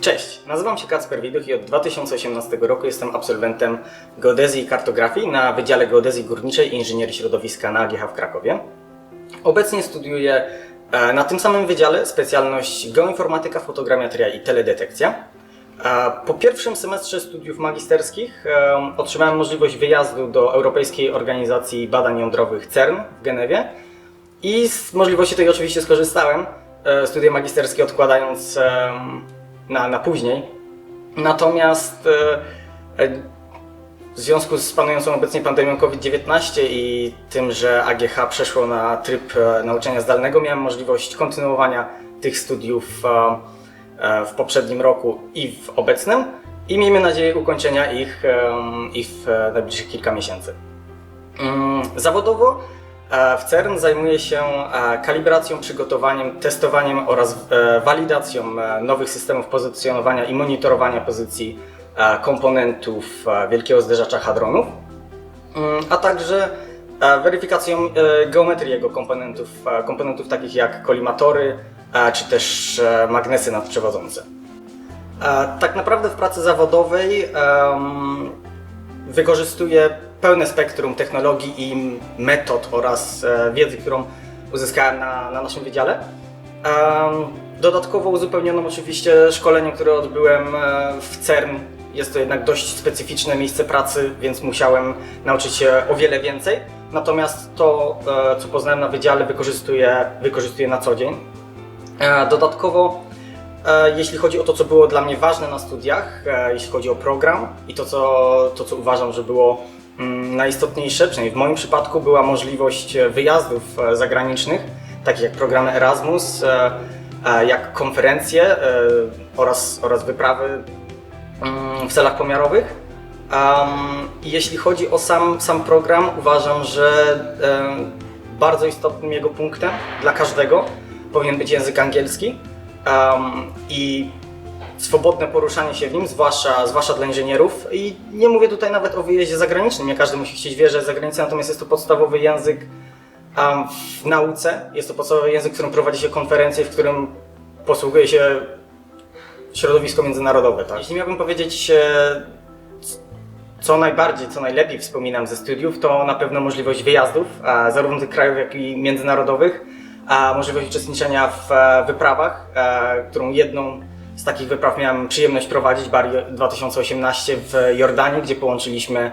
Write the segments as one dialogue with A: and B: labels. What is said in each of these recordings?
A: Cześć, nazywam się Kacper Widuch i od 2018 roku jestem absolwentem geodezji i kartografii na Wydziale Geodezji Górniczej i Inżynierii Środowiska na AGH w Krakowie. Obecnie studiuję e, na tym samym wydziale specjalność geoinformatyka, fotogrametria i teledetekcja. E, Po pierwszym semestrze studiów magisterskich e, otrzymałem możliwość wyjazdu do Europejskiej Organizacji Badań Jądrowych CERN w Genewie i z możliwości tej oczywiście skorzystałem, studia magisterskie odkładając na, na później. Natomiast e, e, w związku z panującą obecnie pandemią COVID-19 i tym, że AGH przeszło na tryb e, nauczania zdalnego, miałem możliwość kontynuowania tych studiów w poprzednim roku i w obecnym i miejmy nadzieję ukończenia ich, ich w najbliższych kilka miesięcy. Mm, Zawodowo w CERN zajmuję się e, kalibracją, przygotowaniem, testowaniem oraz e, walidacją e, nowych systemów pozycjonowania i monitorowania pozycji e, komponentów e, wielkiego zderzacza hadronów, Mm, a także e, weryfikacją e, geometrii jego komponentów, e, komponentów takich jak kolimatory e, czy też e, magnesy nadprzewodzące. E, Tak naprawdę w pracy zawodowej em, wykorzystuję pełne spektrum technologii i metod oraz e, wiedzy, którą uzyskałem na, na naszym wydziale. Dodatkowo uzupełniono oczywiście szkolenie, które odbyłem e, w CERN. Jest to jednak dość specyficzne miejsce pracy, więc musiałem nauczyć się o wiele więcej. Natomiast to, e, co poznałem na wydziale, wykorzystuję, wykorzystuję na co dzień. Dodatkowo, jeśli chodzi o to, co było dla mnie ważne na studiach, jeśli chodzi o program i to, co, to, co uważam, że było najistotniejsze, przynajmniej w moim przypadku, była możliwość e, wyjazdów e, zagranicznych, takich jak programy Erasmus, e, jak konferencje oraz, oraz wyprawy mm, w celach pomiarowych. Jeśli chodzi o sam, sam program, uważam, że bardzo istotnym jego punktem dla każdego powinien być język angielski i swobodne poruszanie się w nim, zwłaszcza, zwłaszcza dla inżynierów. I nie mówię tutaj nawet o wyjeździe zagranicznym, nie każdy musi chcieć wjeżdżać za granicę, natomiast jest to podstawowy język um, w nauce. Jest to podstawowy język, w którym prowadzi się konferencje, w którym posługuje się środowisko międzynarodowe. Tak? Jeśli miałbym powiedzieć, e, co najbardziej, co najlepiej wspominam ze studiów, to na pewno możliwość wyjazdów, zarówno tych krajowych, jak i międzynarodowych, możliwość uczestniczenia w e, wyprawach, e, którą jedną z takich wypraw miałem przyjemność prowadzić, Bari 2018 w Jordanii, gdzie połączyliśmy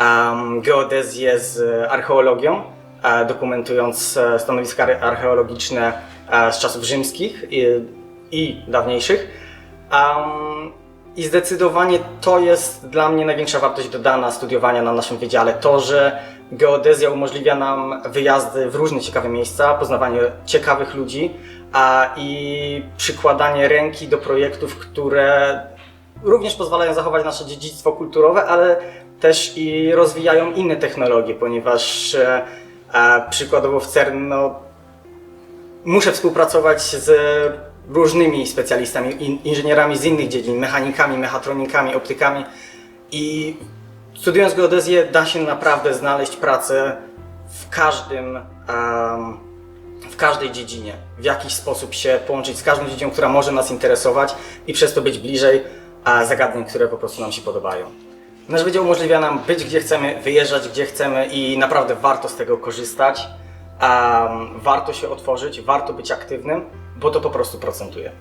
A: em, geodezję z archeologią, e, dokumentując e, stanowiska ar- archeologiczne e, z czasów rzymskich i, i dawniejszych. Um, I zdecydowanie to jest dla mnie największa wartość dodana studiowania na naszym wydziale. To, że geodezja umożliwia nam wyjazdy w różne ciekawe miejsca, poznawanie ciekawych ludzi a, i przykładanie ręki do projektów, które również pozwalają zachować nasze dziedzictwo kulturowe, ale też i rozwijają inne technologie, ponieważ e, e, przykładowo w CERN no, muszę współpracować z różnymi specjalistami, in, inżynierami z innych dziedzin, mechanikami, mechatronikami, optykami i studiując geodezję da się naprawdę znaleźć pracę w każdym, w każdej dziedzinie, w jakiś sposób się połączyć z każdą dziedziną, która może nas interesować i przez to być bliżej zagadnień, które po prostu nam się podobają. Nasz wydział umożliwia nam być gdzie chcemy, wyjeżdżać gdzie chcemy i naprawdę warto z tego korzystać. Warto się otworzyć, warto być aktywnym, bo to po prostu procentuje.